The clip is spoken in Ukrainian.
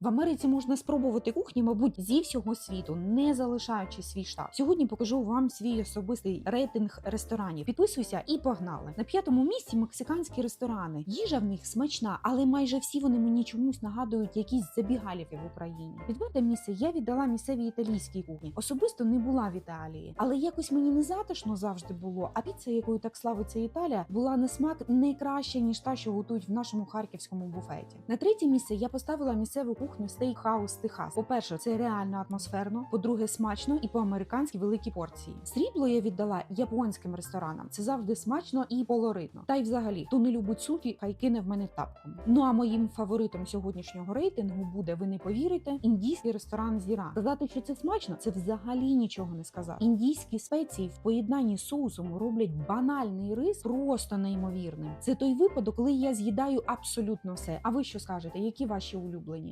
В Америці можна спробувати кухні, мабуть, зі всього світу, не залишаючи свій штат. Сьогодні покажу вам свій особистий рейтинг ресторанів. Підписуйся і погнали. На п'ятому місці мексиканські ресторани. Їжа в них смачна, але майже всі вони мені чомусь нагадують якісь забігалівки в Україні. Відверте місце я віддала місцевій італійській кухні. Особисто не була в Італії, але якось мені не затишно завжди було. А піца, якою так славиться Італія, була на смак не краща ніж та, що готують в нашому харківському буфеті. На третє місце я поставила місцеву кухню Стейкхаус Техас. По-перше, це реально атмосферно. По-друге, смачно і по-американськи великі порції. Срібло я віддала японським ресторанам. Це завжди смачно і колоритно. Та й взагалі, хто не любить суки, хай кине в мене тапком. Ну а моїм фаворитом сьогоднішнього рейтингу буде, ви не повірите, індійський ресторан Зіра. Сказати, що це смачно, це взагалі нічого не сказати. Індійські спеції в поєднанні з соусом роблять банальний рис просто неймовірним. Це той випадок, коли я з'їдаю абсолютно все. А ви що скажете? Які ваші улюблені?